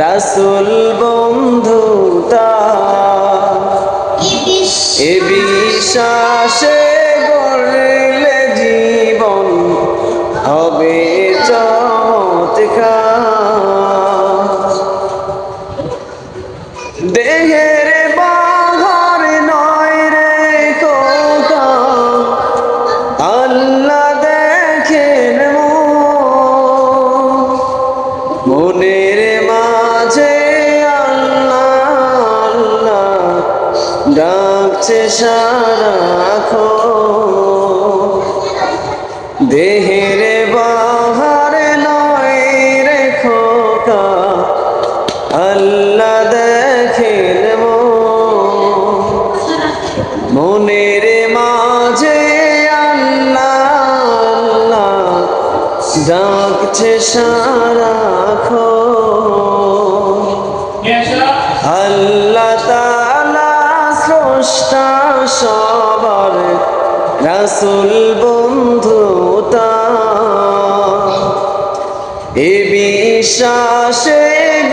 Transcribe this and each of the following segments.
রাসুল বন্ধু এ বিশ্বাসে গড়লে জীবন হবে চমৎকার। ডাকছে সারাখো দেহের বাহার নয় রে খোকা আল্লাহ দেখেন মনের মাঝে আল্লাহ ডাকছে সারাখো আল্লাহ স্রষ্টা সবার রাসুল বন্ধুতা এ বিশ্বাসে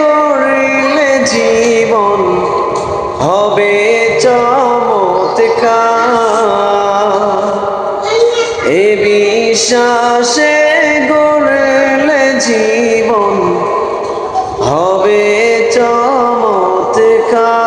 গড়িলে জীবন হবে চমৎকার। এ বিশ্বাসে গড়লে জীবন হবে চমৎকার।